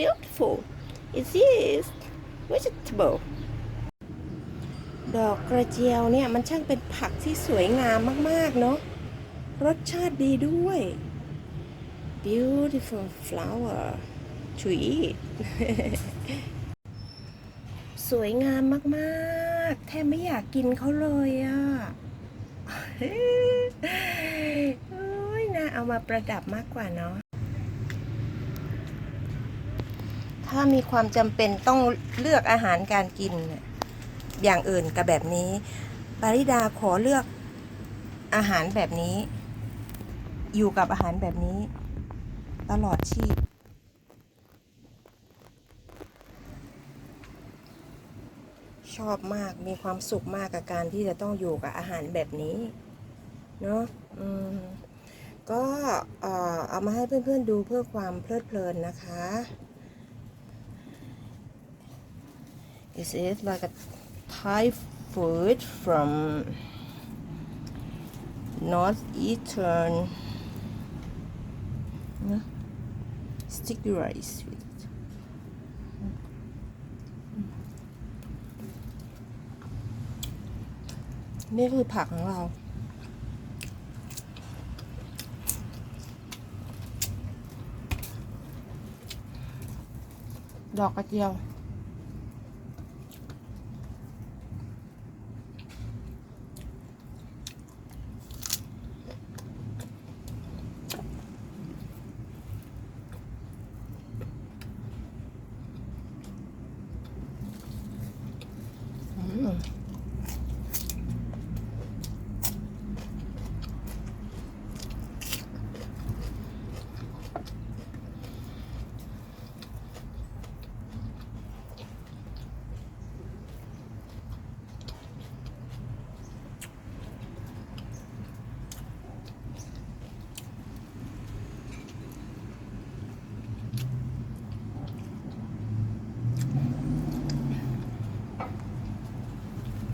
beautiful it is vegetable ดอกกระเจียวเนี่ยมันช่างเป็นผักที่สวยงามมาก ๆ เนาะรสชาติดีด้วย beautiful flower to eat สวยงามมากๆ แทบไม่อยากกินเขาเลยอะ่ะโอ้ยน่าเอามาประดับมากกว่าเนาะ ถ้ามีความจำเป็นต้องเลือกอาหารการกิน อย่างอื่นกับแบบนี้ ปาริดาขอเลือกอาหารแบบนี้ อยู่กับอาหารแบบนี้ ตลอดชีพชอบมากมีความสุขมากกับการที่จะต้องอยู่กับอาหารแบบนี้ เนาะอืมก็เอ่อเอามาให้เพื่อนๆดูเพื่อความเพลิดเพลินนะคะ Is it like a Thai food from northeastern no? sticky rice with it. นี่คือผักของเรา ดอกกระเจียว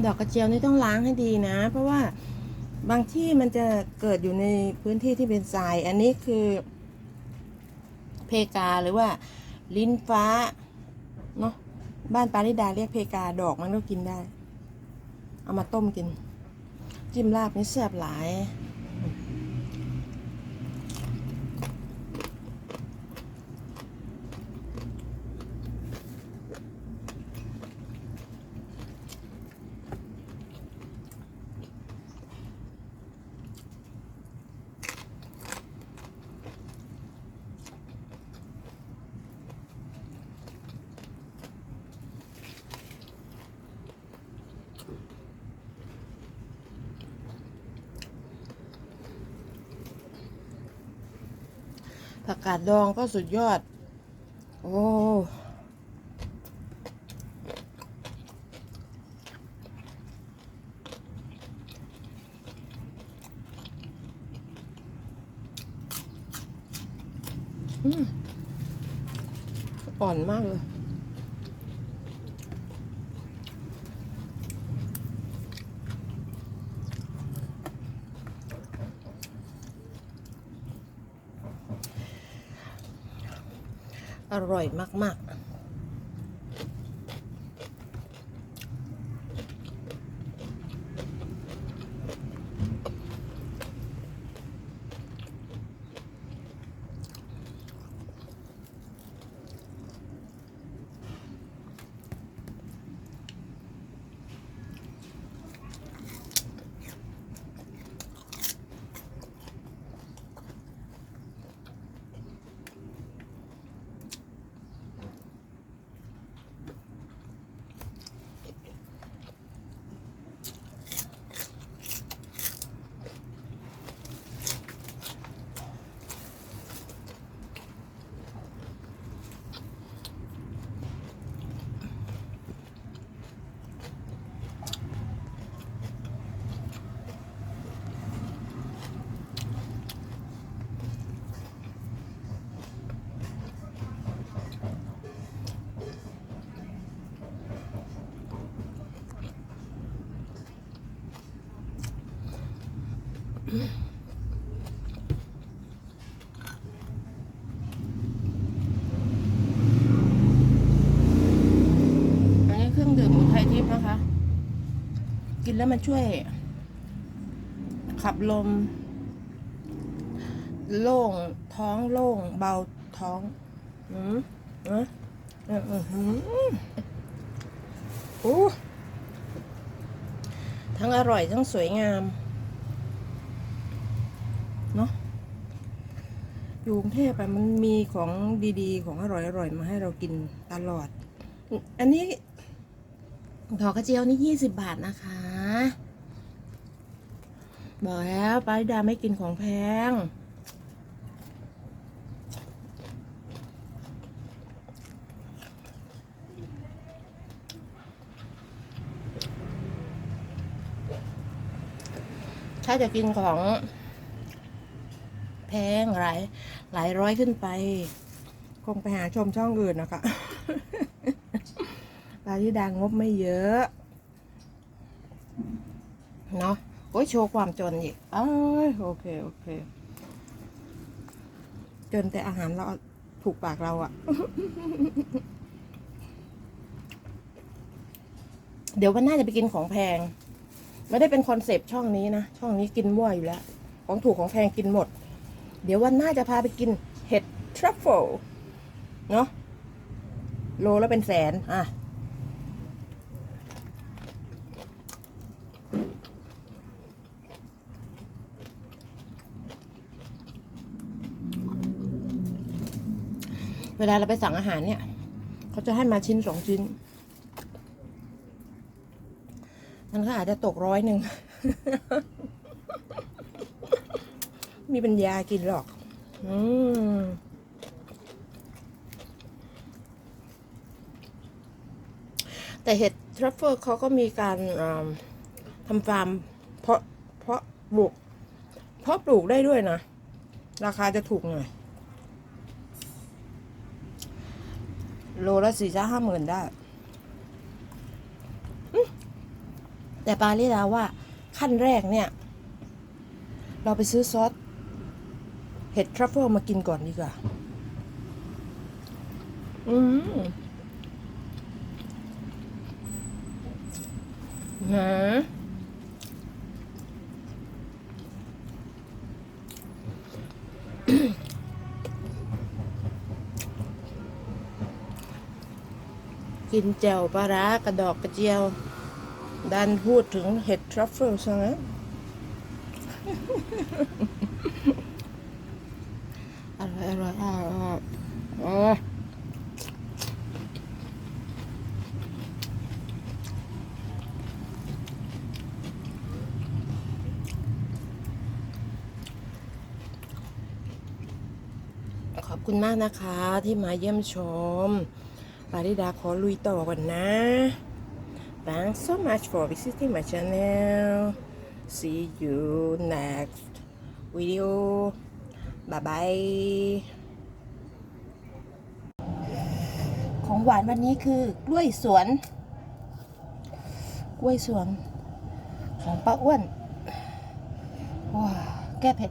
ดอกกระเจียวนี่ต้องล้างให้ดีนะ เพราะว่าบางที่มันจะเกิดอยู่ในพื้นที่ที่เป็นทราย อันนี้คือ เพกาหรือว่าลิ้นฟ้าเนาะบ้านปาริดาเรียกเพกาดอกมันก็กินได้ เอามาต้มกิน จิ้มลาบนี่แซ่บหลาย ผักกาดดองก็สุดยอด โอ้อ่อนมากเลย อร่อยมาก ๆ อ แล้วมันช่วย ขับลม โล่งท้องโล่ง เบาท้องอืมเออเออหืมโอ้ทั้งอร่อย ทั้งสวยงาม เนาะอยู่กรุงเทพอะมันมีของดีๆ ของอร่อยๆ มาให้เรากินตลอด อันนี้ ดอกกระเจียวนี่ยี่สิบบาทนะคะ บอกแล้วป้าดาไม่กินของแพง ถ้าจะกินของแพงหลายหลายร้อยขึ้นไป คงไปหาชมช่องอื่นนะคะ ปาที่ดังงบไม่เยอะ เนาะโอ้ยโชว์ความจนอีกเอ้ยโอเค โอเค จนแต่อาหารเราถูกปากเราอะเดี๋ยววันหน้าจะไปกินของแพง ไม่ได้เป็นคอนเซปต์ช่องนี้นะ ช่องนี้กินมั่วอยู่แล้ว ของถูกของแพงกินหมด เดี๋ยววันหน้าจะพาไปกินเห็ดทรัฟเฟิลเนาะโลแล้วเป็นแสน อะ เวลาเราไปสั่งอาหารเนี่ย เขาจะให้มาชิ้นสองชิ้น มันก็อาจจะตกร้อยหนึ่ง มีปัญญากินหรอก อืมแต่เห็ดทรัฟเฟิลเขาก็มีการาทำฟาร์มเพาะเพาะปลูกเพาะปลูกได้ด้วยนะ ราคาจะถูกหน่อย โลละสี่จ้าห้าหมื่นได้อืมแต่ปาเรียกว่าขั้นแรกเนี่ย เราไปซื้อซอสเห็ดทรัฟเฟิลมากินก่อนดีกว่า อืมนะ กินแจ่วปลาร้ากระดอกกระเจียว ดันพูดถึงเห็ดทรัฟเฟิลซะงั้นอร่อยอร่อยอร่อยอร่อยโอ้ยขอบคุณมากนะคะที่มาเยี่ยมชม ปาริดาขอลุยต่อก่อนนะ Thanks so much for visiting my channel. See you next video. Bye bye. ของหวานวันนี้คือกล้วยสวน กล้วยสวน ของป้าอ้วนว้าแก้เผ็ด